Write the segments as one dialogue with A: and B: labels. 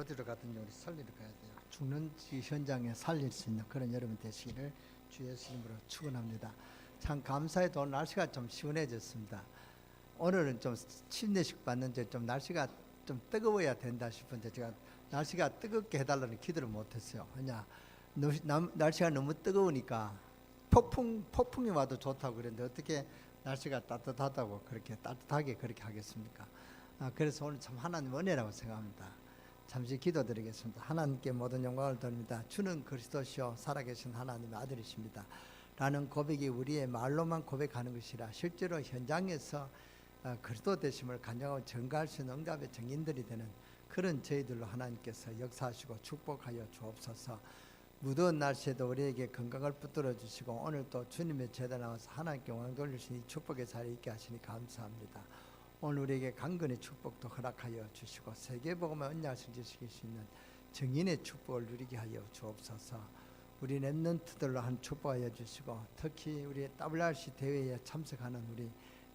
A: 어디로 가든지 우리 살리러 가야 돼요. 죽는 이 현장에 살릴 수 있는 그런 여러분 되시기를 주 예수님으로 축원합니다. 참 감사해도 날씨가 좀 시원해졌습니다. 오늘은 좀 침례식 받는데 좀 날씨가 좀 뜨거워야 된다 싶은데 제가 날씨가 뜨겁게 해달라는 기도를 못했어요. 왜냐 날씨가 너무 뜨거우니까 폭풍 폭풍이 와도 좋다고 그랬는데 어떻게 날씨가 따뜻하다고 그렇게 따뜻하게 그렇게 하겠습니까? 아, 그래서 오늘 참 하나님 은혜라고 생각합니다. 잠시 기도드리겠습니다. 하나님께 모든 영광을 돌립니다. 주는 그리스도시요 살아계신 하나님의 아들이십니다. 라는 고백이 우리의 말로만 고백하는 것이라 실제로 현장에서 어, 그리스도 되심을 간증하고 증가할 수 있는 응답의 증인들이 되는 그런 저희들로 하나님께서 역사하시고 축복하여 주옵소서. 무더운 날씨에도 우리에게 건강을 붙들어 주시고 오늘 또 주님의 제대 나와서 하나님께 왕 돌리신 이 축복의 자리에 있게 하시니 감사합니다. 오늘 우리에게 강건의 축복도 허락하여 주시고 세계복음의 언약을 지실 수 있는 증인의 축복을 누리게 하여 주옵소서. 우리 랩런트들로 한 축복하여 주시고 특히 우리 WRC 대회에 참석하는 우리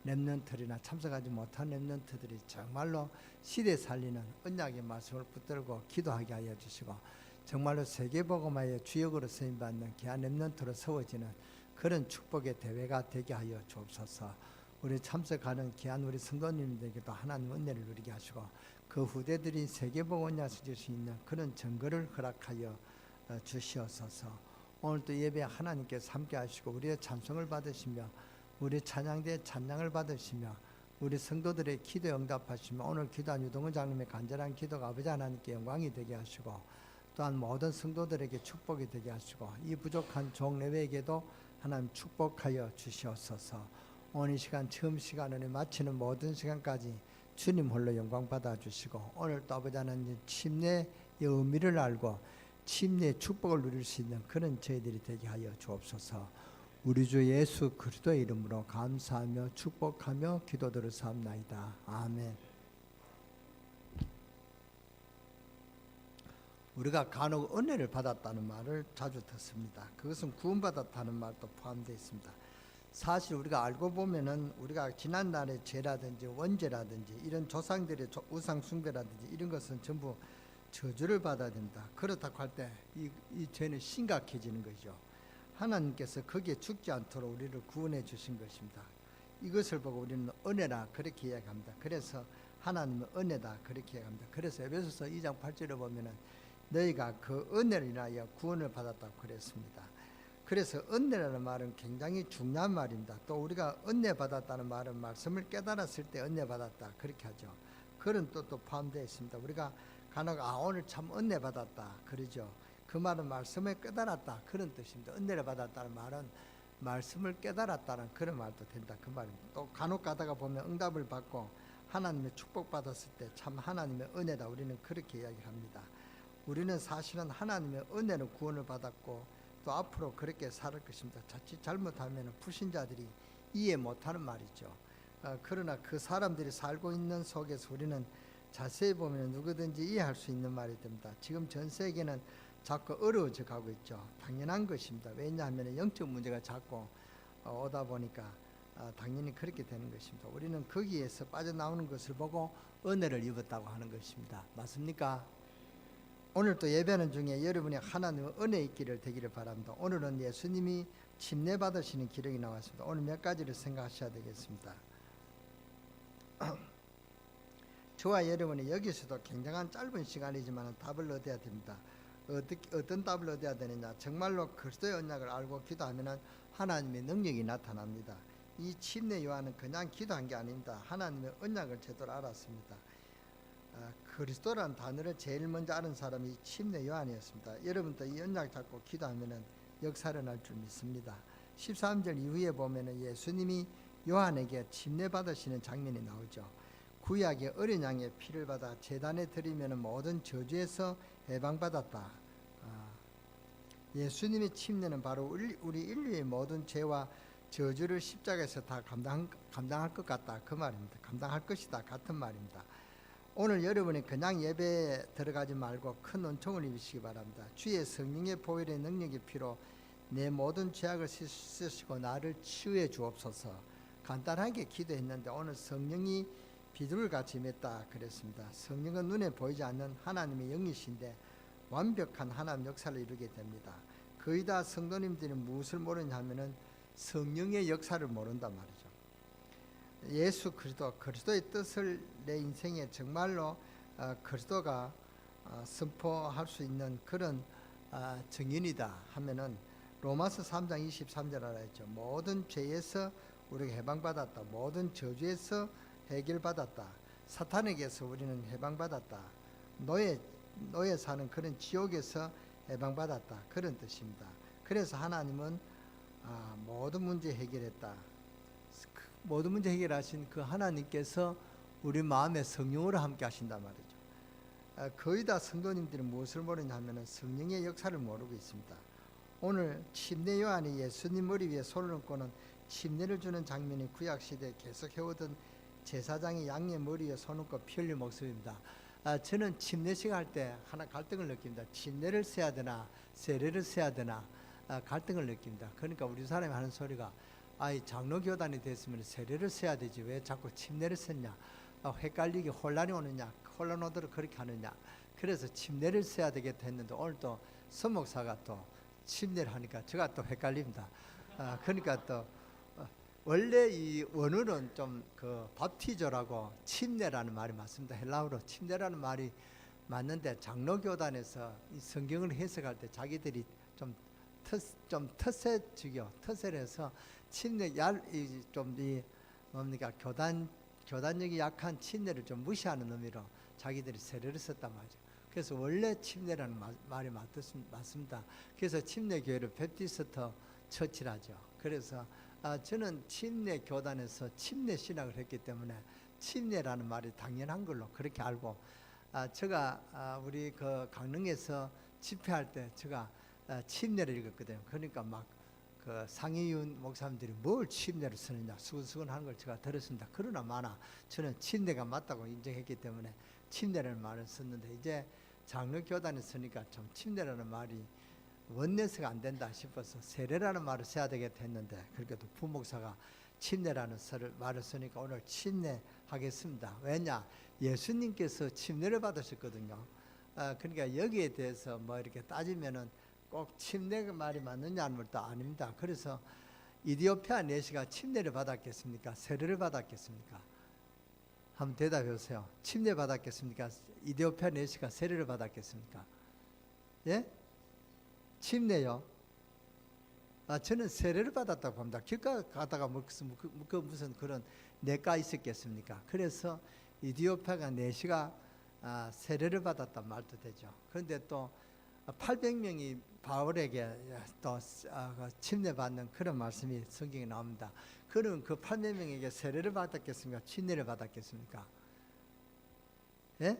A: 랩런트들이나 참석하지 못한 랩런트들이 정말로 시대 살리는 언약의 말씀을 붙들고 기도하게 하여 주시고 정말로 세계복음화의 주역으로 쓰임 받는 귀한 랩런트로 세워지는 그런 축복의 대회가 되게 하여 주옵소서. 우리 참석하는 귀한 우리 성도님들에게도 하나님 은혜를 누리게 하시고 그 후대들이 세계복음 야수질 수 있는 그런 증거를 허락하여 어, 주시옵소서. 오늘 또 예배 하나님께서 함께 하시고 우리의 찬송을 받으시며 우리 찬양대 찬양을 받으시며 우리 성도들의 기도에 응답하시며 오늘 기도한 유동훈 장님의 간절한 기도가 아버지 하나님께 영광이 되게 하시고 또한 모든 성도들에게 축복이 되게 하시고 이 부족한 종 내외에게도 하나님 축복하여 주시옵소서. 오늘 이 시간 처음 시간을 마치는 모든 시간까지 주님 홀로 영광 받아 주시고 오늘 하나님 침례의 의미를 알고 침례의 축복을 누릴 수 있는 그런 저희들이 되게 하여 주옵소서. 우리 주 예수 그리스도의 이름으로 감사하며 축복하며 기도들을 삼나이다. 아멘. 우리가 간혹 은혜를 받았다는 말을 자주 듣습니다. 그것은 구원받았다는 말도 포함되어 있습니다. 사실 우리가 알고 보면은 우리가 지난날의 죄라든지 원죄라든지 이런 조상들의 조- 우상 숭배라든지 이런 것은 전부 저주를 받아야 된다. 그렇다고 할 때이 이 죄는 심각해지는 거죠. 하나님께서 거기에 죽지 않도록 우리를 구원해 주신 것입니다. 이것을 보고 우리는 은혜라 그렇게 이야기합니다. 그래서 하나님은 은혜다 그렇게 이야기합니다. 그래서 에베소서 2장 8절에 보면은 너희가 그 은혜를 인하여 구원을 받았다고 그랬습니다. 그래서 은혜라는 말은 굉장히 중요한 말입니다. 또 우리가 은혜 받았다는 말은 말씀을 깨달았을 때 은혜 받았다 그렇게 하죠. 그런 뜻도 포함되어 있습니다. 우리가 간혹 아 오늘 참 은혜 받았다 그러죠. 그 말은 말씀을 깨달았다 그런 뜻입니다. 은혜를 받았다는 말은 말씀을 깨달았다는 그런 말도 된다 그 말입니다. 또 간혹 가다가 보면 응답을 받고 하나님의 축복 받았을 때 참 하나님의 은혜다 우리는 그렇게 이야기합니다. 우리는 사실은 하나님의 은혜로 구원을 받았고 또 앞으로 그렇게 살 것입니다. 자칫 잘못하면 불신자들이 이해 못하는 말이죠. 어, 그러나 그 사람들이 살고 있는 속에서 우리는 자세히 보면 누구든지 이해할 수 있는 말이 됩니다. 지금 전 세계는 자꾸 어려워져 가고 있죠. 당연한 것입니다. 왜냐하면 영적 문제가 자꾸 어, 오다 보니까 어, 당연히 그렇게 되는 것입니다. 우리는 거기에서 빠져나오는 것을 보고 은혜를 입었다고 하는 것입니다. 맞습니까? 오늘 또 예배하는 중에 여러분이 하나님의 은혜 있기를 되기를 바랍니다. 오늘은 예수님이 침례 받으시는 기록이 나왔습니다. 오늘 몇 가지를 생각하셔야 되겠습니다. 저와 여러분이 여기서도 굉장한 짧은 시간이지만 답을 얻어야 됩니다. 어떻게, 어떤 답을 얻어야 되느냐? 정말로 그리스도의 언약을 알고 기도하면 하나님의 능력이 나타납니다. 이 침례 요한은 그냥 기도한 게 아닙니다. 하나님의 언약을 제대로 알았습니다. 아, 그리스도라는 단어를 제일 먼저 아는 사람이 침례 요한이었습니다. 여러분도 이 언약 잡고 기도하면은 역사를 날줄 믿습니다. 13절 이후에 보면은 예수님이 요한에게 침례 받으시는 장면이 나오죠. 구약의 어린 양의 피를 받아 제단에 드리면 모든 저주에서 해방받았다. 아, 예수님의 침례는 바로 우리 인류의 모든 죄와 저주를 십자가에서 다 감당 감당할 것 같다 그 말입니다. 감당할 것이다 같은 말입니다. 오늘 여러분이 그냥 예배에 들어가지 말고 큰 은총을 입으시기 바랍니다. 주의 성령의 보혈의 능력의 피로 내 모든 죄악을 씻으시고 나를 치유해 주옵소서. 간단하게 기도했는데 오늘 성령이 비둘 같이 맺다 그랬습니다. 성령은 눈에 보이지 않는 하나님의 영이신데 완벽한 하나님 역사를 이루게 됩니다. 거의 다 성도님들이 무엇을 모르냐 하면은 성령의 역사를 모른단 말이죠. 예수 그리스도 그리스도의 뜻을 내 인생에 정말로 어, 그리스도가 어, 선포할 수 있는 그런 어, 증인이다 하면은 로마서 3장 23절 알아 했죠. 모든 죄에서 우리가 해방받았다. 모든 저주에서 해결받았다. 사탄에게서 우리는 해방받았다. 노예 노예 사는 그런 지옥에서 해방받았다. 그런 뜻입니다. 그래서 하나님은 아, 모든 문제 해결했다. 그 모든 문제 해결하신 그 하나님께서 우리 마음에 성령으로 함께 하신단 말이죠. 아, 거의 다 성도님들이 무엇을 모르냐 하면 성령의 역사를 모르고 있습니다. 오늘 침례 요한이 예수님 머리 위에 손을 얹고는 침례를 주는 장면이 구약 시대에 계속 해오던 제사장이 양의 머리에 손 얹고 피 흘린 모습입니다. 아, 저는 침례식 할 때 하나 갈등을 느낍니다. 침례를 세야 되나 세례를 세야 되나 아, 갈등을 느낍니다. 그러니까 우리 사람이 하는 소리가 아이 장로교단이 됐으면 세례를 세야 되지 왜 자꾸 침례를 셌냐 아, 헷갈리게 혼란이 오느냐 혼란 오도록 그렇게 하느냐 그래서 침례를 세야 되겠다 했는데 오늘 또 서목사가 또 침례를 하니까 제가 또 헷갈립니다. 아, 그러니까 또 어, 원래 이 원어는 좀 그 밥티저라고 침례라는 말이 맞습니다. 헬라어로 침례라는 말이 맞는데 장로교단에서 이 성경을 해석할 때 자기들이 좀 터, 좀 터세지겨 터세를 해서 침례 좀이 뭡니까 교단 교단력이 약한 침례를 좀 무시하는 의미로 자기들이 세례를 썼단 말이죠. 그래서 원래 침례라는 마, 말이 맞습니다. 그래서 침례 교회를 베티스터 처치라죠. 그래서 아, 저는 침례 교단에서 침례 신학을 했기 때문에 침례라는 말이 당연한 걸로 그렇게 알고 아, 제가 아, 우리 그 강릉에서 집회할 때 제가 아, 침례를 읽었거든요. 그러니까 막 그 상의윤 목사님들이 뭘 침례를 쓰느냐 수근수근 하는 걸 제가 들었습니다. 그러나 마나 저는 침례가 맞다고 인정했기 때문에 침례라는 말을 썼는데 이제 장로 교단에 쓰니까 좀 침례라는 말이 원내서가 안 된다 싶어서 세례라는 말을 써야 되겠다 했는데 그렇게도 부목사가 침례라는 말을 쓰니까 오늘 침례하겠습니다. 왜냐 예수님께서 침례를 받으셨거든요. 아, 그러니까 여기에 대해서 뭐 이렇게 따지면은 꼭 침례 말이 맞느냐는 것도 아닙니다. 그래서 이디오피아 내시가 침례를 받았겠습니까? 세례를 받았겠습니까? 한번 대답해 보세요. 침례 받았겠습니까? 이디오피아 내시가 세례를 받았겠습니까? 예? 침례요. 아, 저는 세례를 받았다고 합니다. 길가 가다가 무슨, 그 무슨 그런 내가 있었겠습니까? 그래서 이디오피아가 내시가 아, 세례를 받았단 말도 되죠. 그런데 또 800명이 바울에게 또 아, 그 침례받는 그런 말씀이 성경에 나옵니다. 그럼 그 800명에게 세례를 받았겠습니까? 침례를 받았겠습니까? 예?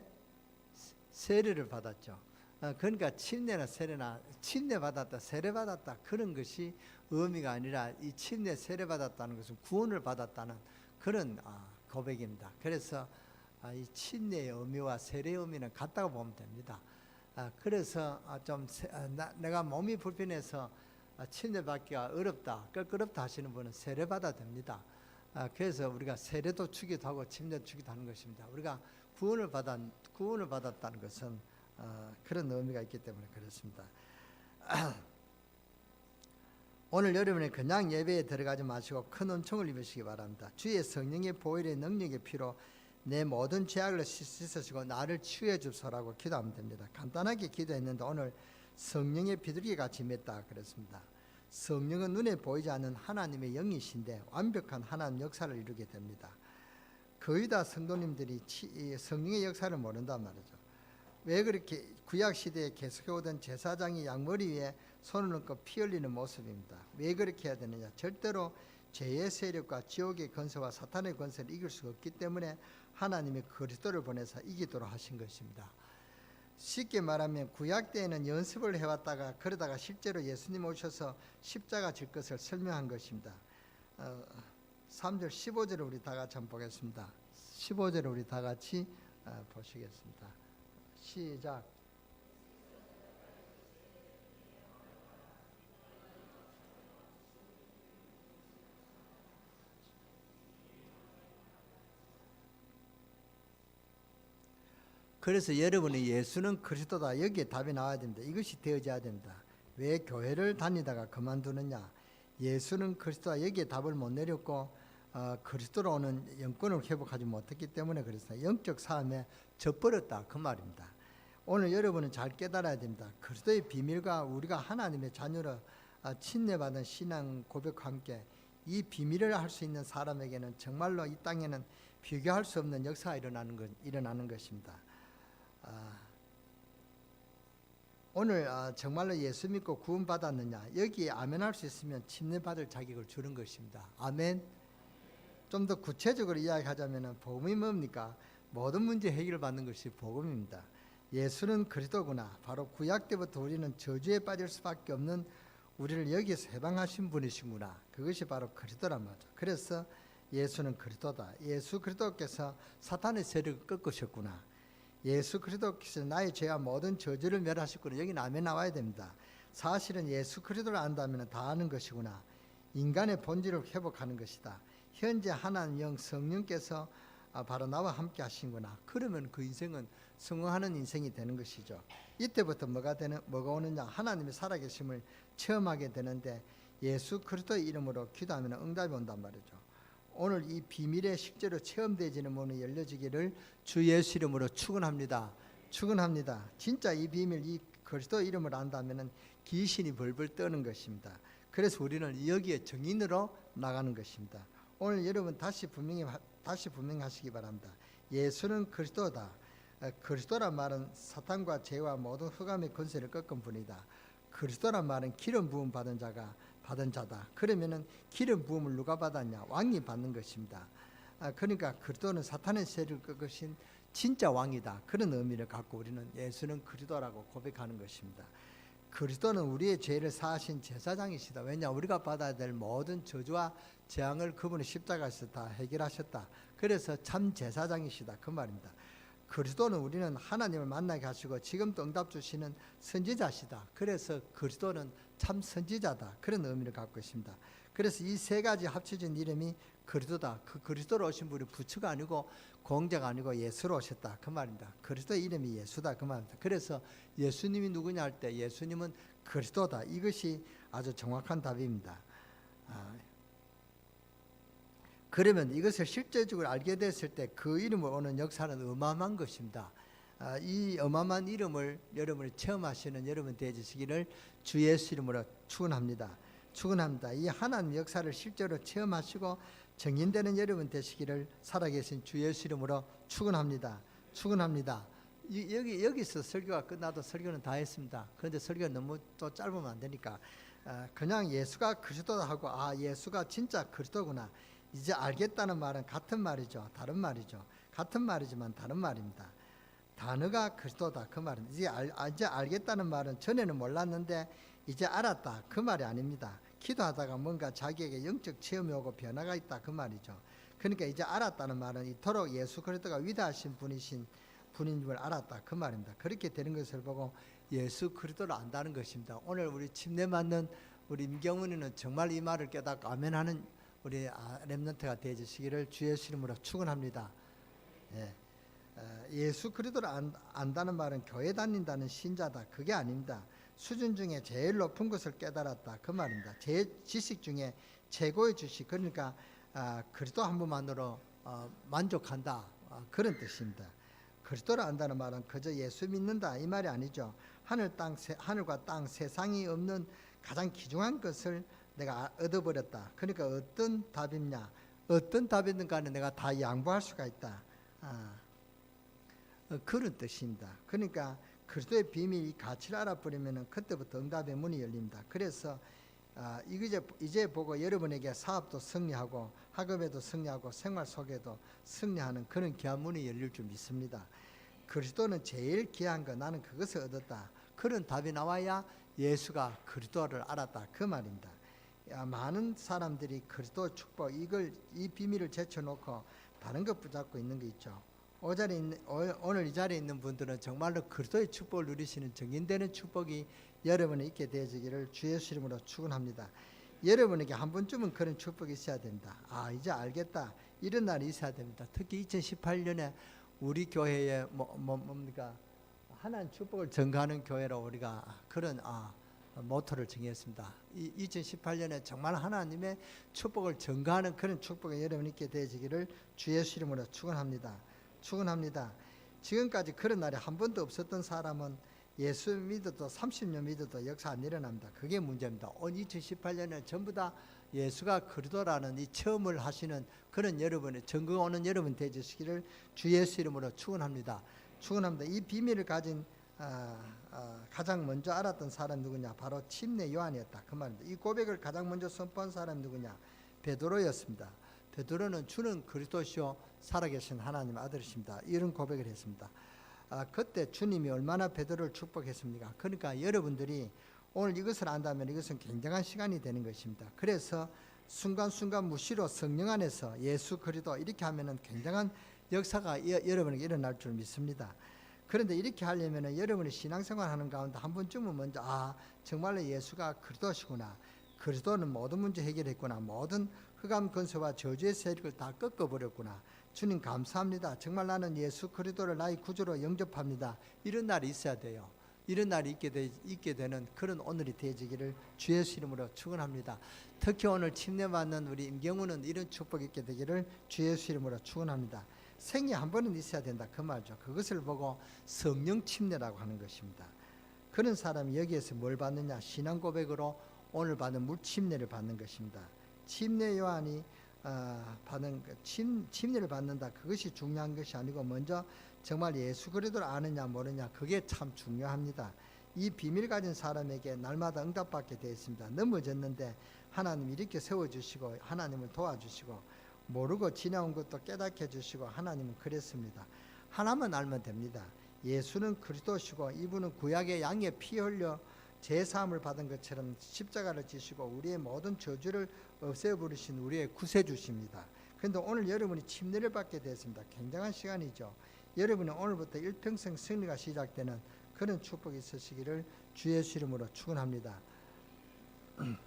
A: 세례를 받았죠. 아, 그러니까 침례나 세례나 침례 받았다, 세례 받았다 그런 것이 의미가 아니라 이 침례 세례 받았다는 것은 구원을 받았다는 그런 아, 고백입니다. 그래서 이 침례의 의미와 세례의 의미는 같다고 보면 됩니다. 아, 그래서 아, 좀 아, 내가 몸이 불편해서 침례받기가 어렵다, 껄끄럽다 하시는 분은 세례 받아 됩니다. 그래서 우리가 세례도 주기도 하고 침례 주기도 하는 것입니다. 우리가 구원을 받았 구원을 받았다는 것은 그런 의미가 있기 때문에 그렇습니다. 오늘 여러분이 그냥 예배에 들어가지 마시고 큰 은총을 입으시기 바랍니다. 주의 성령의 보혈의 능력의 피로 내 모든 죄악을 씻으시고 나를 치유해 주소라고 기도하면 됩니다. 간단하게 기도했는데 오늘 성령의 비둘기 같이 맺다 그랬습니다. 성령은 눈에 보이지 않는 하나님의 영이신데 완벽한 하나님 역사를 이루게 됩니다. 거의 다 성도님들이 성령의 역사를 모른단 말이죠. 왜 그렇게 구약 시대에 계속해 오던 제사장이 양머리 위에 손을 얹고 피 흘리는 모습입니다. 왜 그렇게 해야 되느냐? 절대로 죄의 세력과 지옥의 건세와 사탄의 건세를 이길 수 없기 때문에 하나님이 그리스도를 보내서 이기도록 하신 것입니다. 쉽게 말하면 구약 때에는 연습을 해왔다가 그러다가 실제로 예수님 오셔서 십자가 질 것을 설명한 것입니다. 어, 3절 15절을 우리 다 같이 보겠습니다. 15절을 우리 다 같이 어, 보시겠습니다. 시작. 그래서 여러분이 예수는 그리스도다 여기에 답이 나와야 됩니다. 이것이 되어져야 됩니다. 왜 교회를 다니다가 그만두느냐? 예수는 그리스도다 여기에 답을 못 내렸고 어, 그리스도로 오는 영권을 회복하지 못했기 때문에 그래서 영적 삶에 져버렸다 그 말입니다. 오늘 여러분은 잘 깨달아야 됩니다. 그리스도의 비밀과 우리가 하나님의 자녀로 아, 친례받은 신앙 고백과 함께 이 비밀을 할 수 있는 사람에게는 정말로 이 땅에는 비교할 수 없는 역사가 일어나는 것 일어나는 것입니다. 아, 오늘 아, 정말로 예수 믿고 구원 받았느냐 여기에 아멘할 수 있으면 침례 받을 자격을 주는 것입니다. 아멘. 좀 더 구체적으로 이야기하자면은 복음이 뭡니까? 모든 문제 해결을 받는 것이 복음입니다. 예수는 그리스도구나. 바로 구약 때부터 우리는 저주에 빠질 수밖에 없는 우리를 여기서 해방하신 분이시구나. 그것이 바로 그리스도란 말이죠. 그래서 예수는 그리스도다. 예수 그리스도께서 사탄의 세력을 꺾으셨구나. 예수 그리스도께서 나의 죄와 모든 저주를 멸하셨구나. 여기 남에 나와야 됩니다. 사실은 예수 그리스도를 안다면 다 아는 것이구나. 인간의 본질을 회복하는 것이다. 현재 하나님 영 성령께서 아, 바로 나와 함께 하신구나. 그러면 그 인생은 성공하는 인생이 되는 것이죠. 이때부터 뭐가 되는 뭐가 오느냐? 하나님의 살아계심을 체험하게 되는데 예수 그리스도의 이름으로 기도하면 응답이 온단 말이죠. 오늘 이 비밀의 실제로 체험되지는 문이 열려지기를 주 예수 이름으로 축원합니다. 축원합니다. 진짜 이 비밀 이 그리스도 이름을 안다면은 귀신이 벌벌 떠는 것입니다. 그래서 우리는 여기에 정인으로 나가는 것입니다. 오늘 여러분 다시 분명히 하- 다시 분명하시기 바랍니다. 예수는 그리스도다. 어, 그리스도란 말은 사탄과 죄와 모든 흑암의 권세를 꺾은 분이다. 그리스도란 말은 기름 부음 받은 자가 받은 자다. 그러면은 기름 부음을 누가 받았냐? 왕이 받는 것입니다. 아, 그러니까 그리스도는 사탄의 세를 꺾으신 진짜 왕이다. 그런 의미를 갖고 우리는 예수는 그리스도라고 고백하는 것입니다. 그리스도는 우리의 죄를 사하신 제사장이시다. 왜냐 우리가 받아야 될 모든 저주와 재앙을 그분이 십자가에서 다 해결하셨다. 그래서 참 제사장이시다. 그 말입니다. 그리스도는 우리는 하나님을 만나게 하시고 지금도 응답 주시는 선지자시다. 그래서 그리스도는 참 선지자다. 그런 의미를 갖고 있습니다. 그래서 이 세 가지 합쳐진 이름이 그리스도다. 그 그리스도로 오신 분이 부처가 아니고 공자가 아니고 예수로 오셨다. 그 말입니다. 그리스도의 이름이 예수다. 그 말입니다. 그래서 예수님이 누구냐 할 때 예수님은 그리스도다. 이것이 아주 정확한 답입니다. 아, 그러면 이것을 실제적으로 알게 됐을 때 그 이름을 오는 역사는 어마어마한 것입니다. 아, 이 어마어마한 이름을 여러분이 체험하시는 여러분 되시기를 주 예수 이름으로 축원합니다. 축원합니다. 이 하나님 역사를 실제로 체험하시고 정인되는 여러분 되시기를 살아계신 주 예수 이름으로 축원합니다. 축원합니다. 이- 여기 여기서 설교가 끝나도 설교는 다 했습니다. 그런데 설교가 너무 또 짧으면 안 되니까 아, 그냥 예수가 그리스도다 하고 아 예수가 진짜 그리스도구나 이제 알겠다는 말은 같은 말이죠. 다른 말이죠. 같은 말이지만 다른 말입니다. 단어가 그리스도다 그 말은 이제 알, 아, 이제 알겠다는 말은 전에는 몰랐는데 이제 알았다 그 말이 아닙니다. 기도하다가 뭔가 자기에게 영적 체험이 오고 변화가 있다 그 말이죠. 그러니까 이제 알았다는 말은 이토록 예수 그리스도가 위대하신 분이신 분인 줄 알았다 그 말입니다. 그렇게 되는 것을 보고 예수 그리스도를 안다는 것입니다. 오늘 우리 침례 맞는 우리 임경은이는 정말 이 말을 깨닫고 아멘하는 우리 아, 렘넌트가 되주시기를 주의 이름으로 축원합니다. 예. 어, 예수 그리스도를 안, 안다는 말은 교회 다닌다는 신자다. 그게 아닙니다. 수준 중에 제일 높은 것을 깨달았다. 그 말입니다. 제 지식 중에 최고의 지식. 그러니까 아, 그리스도 한 분만으로 어, 만족한다. 아, 그런 뜻입니다. 그리스도를 안다는 말은 그저 예수 믿는다 이 말이 아니죠. 하늘 땅 세, 하늘과 땅 세상이 없는 가장 귀중한 것을 내가 얻어버렸다. 그러니까 어떤 답이냐, 어떤 답이든 간에 내가 다 양보할 수가 있다. 아, 어, 그런 뜻입니다. 그러니까 그리스도의 비밀 이 가치를 알아버리면 그때부터 응답의 문이 열립니다. 그래서 아, 이제 이제 보고 여러분에게 사업도 승리하고 학업에도 승리하고 생활 속에도 승리하는 그런 귀한 문이 열릴 줄 믿습니다. 그리스도는 제일 귀한 거 나는 그것을 얻었다. 그런 답이 나와야 예수가 그리스도를 알았다 그 말입니다. 야, 많은 사람들이 그리스도 축복 이걸 이 비밀을 제쳐놓고 다른 것 붙잡고 있는 게 있죠. 오 자리에 있는, 오- 오늘 이 자리에 있는 분들은 정말로 그리스도의 축복을 누리시는 정인되는 축복이 여러분에 있게 되어지기를 주 예수 이름으로 축원합니다. 여러분에게 한 번쯤은 그런 축복이 있어야 된다. 아 이제 알겠다. 이런 날이 있어야 됩니다. 특히 2018년에 우리 교회의 뭐, 뭐 뭡니까 하나님 축복을 전가하는 교회로 우리가 그런 아, 모토를 정했습니다. 이 2018년에 정말 하나님의 축복을 전가하는 그런 축복이 여러분 있게 되시기를 주 예수 이름으로 축원합니다. 축원합니다. 지금까지 그런 날이 한 번도 없었던 사람은 예수 믿어도 30년 믿어도 역사 안 일어납니다. 그게 문제입니다. 온 2018년에 전부 다 예수가 그리도라는 이 체험을 하시는 그런 여러분의 전거 오는 여러분 되시기를 주 예수 이름으로 축원합니다. 축원합니다. 이 비밀을 가진 아, 아, 가장 먼저 알았던 사람 누구냐? 바로 침례 요한이었다. 그 말입니다. 이 고백을 가장 먼저 선포한 사람 누구냐? 베드로였습니다. 베드로는 주는 그리스도시요 살아계신 하나님 아들이십니다. 이런 고백을 했습니다. 아, 그때 주님이 얼마나 베드로를 축복했습니까? 그러니까 여러분들이 오늘 이것을 안다면 이것은 굉장한 시간이 되는 것입니다. 그래서 순간순간 무시로 성령 안에서 예수 그리스도 이렇게 하면은 굉장한 역사가 여, 여러분에게 일어날 줄 믿습니다. 그런데 이렇게 하려면 여러분이 신앙생활 하는 가운데 한 번쯤은 먼저 아 정말로 예수가 그리스도시구나 그리스도는 모든 문제 해결했구나 모든 흑암 근세와 저주의 세력을 다 꺾어버렸구나 주님 감사합니다 정말 나는 예수 그리스도를 나의 구주로 영접합니다 이런 날이 있어야 돼요 이런 날이 있게, 되, 있게 되는 그런 오늘이 되지기를 주 예수 이름으로 축원합니다 특히 오늘 침례받는 우리 임경우는 이런 축복이 있게 되기를 주 예수 이름으로 축원합니다 생이 한 번은 있어야 된다 그 말죠. 그것을 보고 성령 침례라고 하는 것입니다. 그런 사람이 여기에서 뭘 받느냐? 신앙 고백으로 오늘 받는 물 침례를 받는 것입니다. 침례 요한이 어, 받는 그 침, 침례를 받는다. 그것이 중요한 것이 아니고 먼저 정말 예수 그리스도를 아느냐 모르냐 그게 참 중요합니다. 이 비밀 가진 사람에게 날마다 응답받게 되어 있습니다. 넘어졌는데 하나님 이렇게 세워주시고 하나님을 도와주시고 모르고 지나온 것도 깨닫게 해주시고 하나님은 그랬습니다. 하나만 알면 됩니다. 예수는 그리스도시고 이분은 구약의 양의 피 흘려 제사함을 받은 것처럼 십자가를 지시고 우리의 모든 저주를 없애 버리신 우리의 구세주십니다. 그런데 오늘 여러분이 침례를 받게 됐습니다. 굉장한 시간이죠. 여러분은 오늘부터 일평생 승리가 시작되는 그런 축복이 있으시기를 주 예수 이름으로 축원합니다.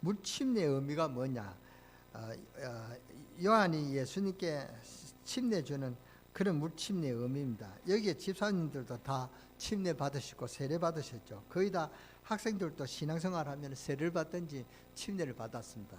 A: 물침례의 의미가 뭐냐? 어, 어, 요한이 예수님께 침례 주는 그런 물침례의 의미입니다. 여기에 집사님들도 다 침례 받으시고 세례 받으셨죠. 거의 다 학생들도 신앙생활 하면 세례를 받든지 침례를 받았습니다.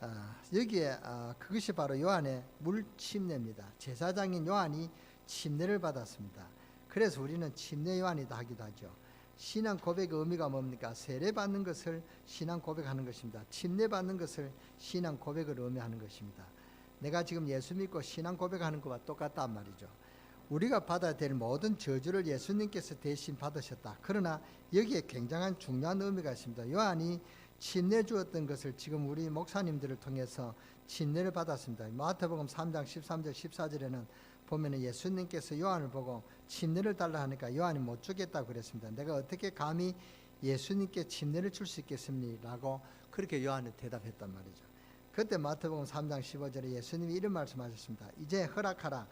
A: 어, 여기에 어, 그것이 바로 요한의 물침례입니다. 제사장인 요한이 침례를 받았습니다. 그래서 우리는 침례 요한이다 하기도 하죠. 신앙 고백의 의미가 뭡니까? 세례 받는 것을 신앙 고백하는 것입니다. 침례 받는 것을 신앙 고백을 의미하는 것입니다. 내가 지금 예수 믿고 신앙 고백하는 것과 똑같단 말이죠. 우리가 받아야 될 모든 저주를 예수님께서 대신 받으셨다. 그러나 여기에 굉장한 중요한 의미가 있습니다. 요한이 침례 주었던 것을 지금 우리 목사님들을 통해서 침례를 받았습니다. 마태복음 3장 13절 14절에는 보면 예수님께서 요한을 보고 침례를 달라 하니까 요한이 못 주겠다고 그랬습니다. 내가 어떻게 감히 예수님께 침례를 줄 수 있겠습니까? 라고 그렇게 요한이 대답했단 말이죠. 그때 마태복음 3장 15절에 예수님이 이런 말씀하셨습니다. 이제 허락하라.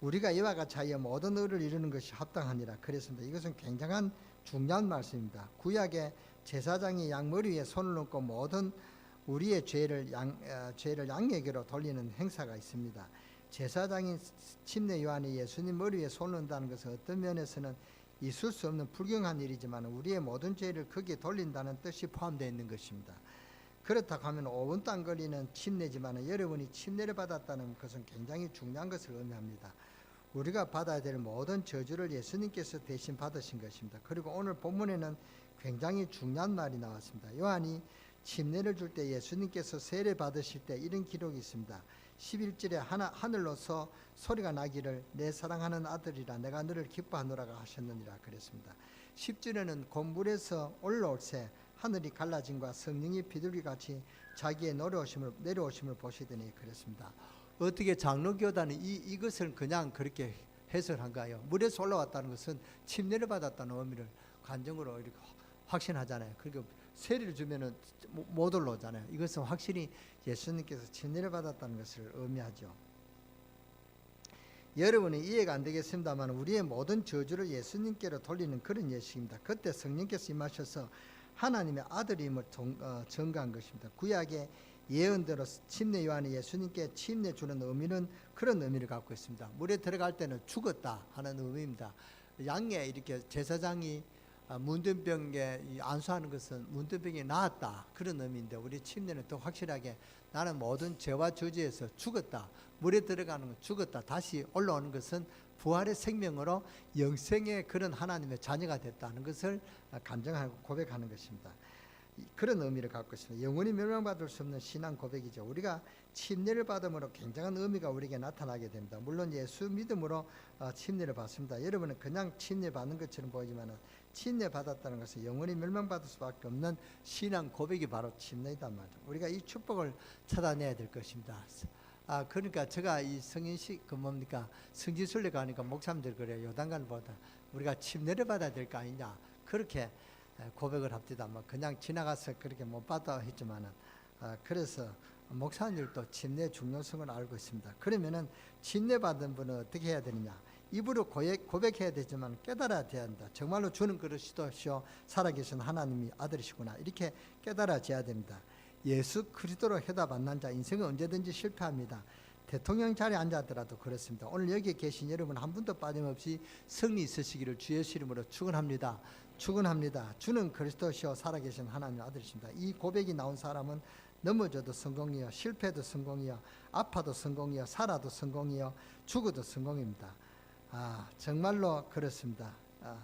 A: 우리가 이와 같이 하여 모든 의를 이루는 것이 합당하니라. 그랬습니다. 이것은 굉장한 중요한 말씀입니다. 구약의 제사장이 양머리 위에 손을 얹고 모든 우리의 죄를 양, 어, 죄를 양에게로 돌리는 행사가 있습니다. 제사장인 침례 요한이 예수님 머리 위에 손을 얹다는 것은 어떤 면에서는 있을 수 없는 불경한 일이지만 우리의 모든 죄를 거기에 돌린다는 뜻이 포함되어 있는 것입니다. 그렇다고 하면 5분 땅 걸리는 침례지만 여러분이 침례를 받았다는 것은 굉장히 중요한 것을 의미합니다. 우리가 받아야 될 모든 저주를 예수님께서 대신 받으신 것입니다. 그리고 오늘 본문에는 굉장히 중요한 말이 나왔습니다. 요한이 침례를 줄 때 예수님께서 세례 받으실 때 이런 기록이 있습니다. 11절에 하나, 하늘로서 소리가 나기를 내 사랑하는 아들이라 내가 너를 기뻐하노라가 하셨느니라 그랬습니다. 10절에는 곤불에서 올라올 새 하늘이 갈라짐과 성령이 비둘기 같이 자기의 내려오심을, 내려오심을 보시더니 그랬습니다. 어떻게 장로교단이 이, 이것을 그냥 그렇게 해석한가요? 물에서 올라왔다는 것은 침례를 받았다는 의미를 간정으로 이렇게 확신하잖아요. 그리고 세례를 주면은 못 올라오잖아요. 이것은 확실히 예수님께서 침례를 받았다는 것을 의미하죠. 여러분이 이해가 안 되겠습니다만 우리의 모든 저주를 예수님께로 돌리는 그런 예식입니다. 그때 성령께서 임하셔서 하나님의 아들임을 정, 어, 증거한 것입니다. 구약의 예언대로 침례 요한이 예수님께 침례 주는 의미는 그런 의미를 갖고 있습니다. 물에 들어갈 때는 죽었다 하는 의미입니다. 양에 이렇게 제사장이 아, 문둥병에 이 안수하는 것은 문둥병이 나았다 그런 의미인데 우리 침례는 더 확실하게 나는 모든 죄와 저주에서 죽었다 물에 들어가는 건 죽었다 다시 올라오는 것은 부활의 생명으로 영생의 그런 하나님의 자녀가 됐다는 것을 아, 간증하고 고백하는 것입니다. 이- 그런 의미를 갖고 있습니다. 영원히 멸망받을 수 없는 신앙 고백이죠. 우리가 침례를 받음으로 굉장한 의미가 우리에게 나타나게 됩니다. 물론 예수 믿음으로 어, 침례를 받습니다. 여러분은 그냥 침례 받는 것처럼 보이지만은 침례 받았다는 것은 영원히 멸망받을 수밖에 없는 신앙 고백이 바로 침례이단 말이죠. 우리가 이 축복을 찾아내야 될 것입니다. 아 그러니까 제가 이 성인식 그 뭡니까 성지순례 가니까 목사님들 그래요 요단강보다 우리가 침례를 받아야 될 거 아니냐 그렇게 에, 고백을 합디다 뭐 그냥 지나가서 그렇게 못 받아 했지만은 아, 그래서 목사님들도 침례 중요성을 알고 있습니다. 그러면은 침례 받은 분은 어떻게 해야 되느냐? 입으로 고백, 고백 해야 되지만 깨달아야 된다. 정말로 주는 그리스도시요 살아계신 하나님이 아들이시구나. 이렇게 깨달아져야 됩니다. 예수 그리스도로 해답 만난 자 인생은 언제든지 실패합니다. 대통령 자리에 앉았더라도 그렇습니다. 오늘 여기에 계신 여러분 한 분도 빠짐없이 승리 있으시기를 주의 이름으로 축원합니다. 축원합니다. 주는 그리스도시요 살아계신 하나님의 아들이십니다. 이 고백이 나온 사람은 넘어져도 성공이요 실패도 성공이요 아파도 성공이요 살아도 성공이요 죽어도 성공입니다. 아 정말로 그렇습니다. 아,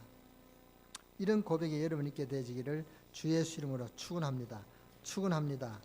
A: 이런 고백이 여러분 있게 되시기를 주 예수 이름으로 축원합니다. 축원합니다.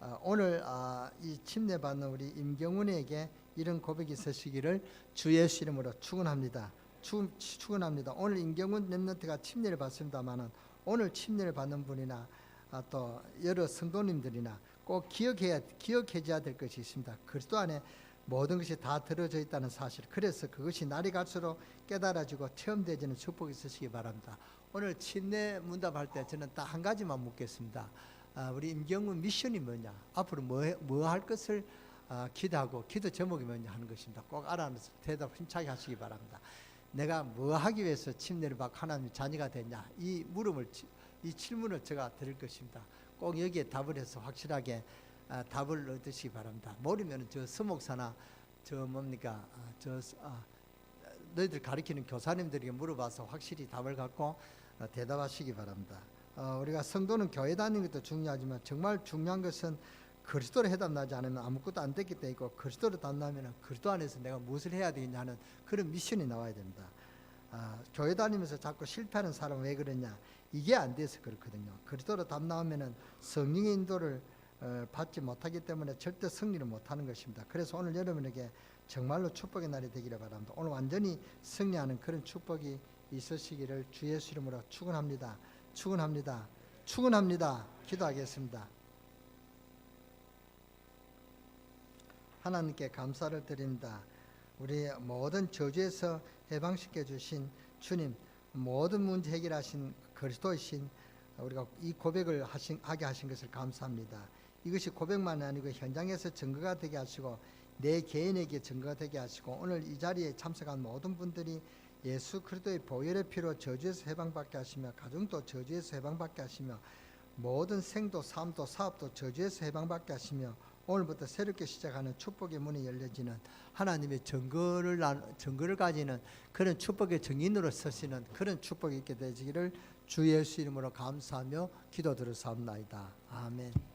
A: 아, 오늘 아, 이 침례 받는 우리 임경훈에게 이런 고백이 있으시기를 주 예수 이름으로 축원합니다. 축- 축원합니다. 오늘 임경훈 랩런트가 침례를 받습니다만은 오늘 침례를 받는 분이나 아, 또 여러 성도님들이나 꼭 기억해야 기억해줘야 될 것이 있습니다. 그리스도 안에 모든 것이 다 들어져 있다는 사실. 그래서 그것이 날이 갈수록 깨달아지고 체험되지는 축복이 있으시기 바랍니다. 오늘 침례 문답할 때 저는 딱 한 가지만 묻겠습니다. 아, 우리 임경훈 미션이 뭐냐? 앞으로 뭐할 것을 아, 기도하고 기도 제목이 뭐냐 하는 것입니다. 꼭 알아서 대답 힘차게 하시기 바랍니다. 내가 뭐 하기 위해서 침례를 받고 하나님의 자녀가 됐냐? 이 물음을 치- 이 질문을 제가 드릴 것입니다. 꼭 여기에 답을 해서 확실하게 아, 답을 얻으시기 바랍니다. 모르면 저 서목사나 저 뭡니까 아, 저 아, 너희들 가르치는 교사님들에게 물어봐서 확실히 답을 갖고 어, 대답하시기 바랍니다. 어, 우리가 성도는 교회 다니는 것도 중요하지만 정말 중요한 것은 그리스도로 해답나지 않으면 아무것도 안 됐기 때문에 그리스도로 답나면 그리스도 안에서 내가 무엇을 해야 되겠냐는 그런 미션이 나와야 됩니다. 아, 교회 다니면서 자꾸 실패하는 사람은 왜 그러냐? 이게 안 돼서 그렇거든요. 그리스도로 답 나오면은 성령의 인도를 어, 받지 못하기 때문에 절대 승리를 못하는 것입니다. 그래서 오늘 여러분에게 정말로 축복의 날이 되기를 바랍니다. 오늘 완전히 승리하는 그런 축복이 있으시기를 주 예수 이름으로 축원합니다. 축원합니다. 축원합니다. 기도하겠습니다. 하나님께 감사를 드립니다. 우리 모든 저주에서 해방시켜 주신 주님, 모든 문제 해결하신 그리스도이신 우리가 이 고백을 하신, 하게 하신 것을 감사합니다. 이것이 고백만 아니고 현장에서 증거가 되게 하시고 내 개인에게 증거가 되게 하시고 오늘 이 자리에 참석한 모든 분들이 예수 그리스도의 보혈의 피로 저주에서 해방받게 하시며 가정도 저주에서 해방받게 하시며 모든 생도 삶도 사업도 저주에서 해방받게 하시며 오늘부터 새롭게 시작하는 축복의 문이 열려지는 하나님의 증거를 나- 증거를 가지는 그런 축복의 증인으로 서시는 그런 축복이 있게 되시기를 주 예수 이름으로 감사하며 기도 들어사옵나이다. 아멘.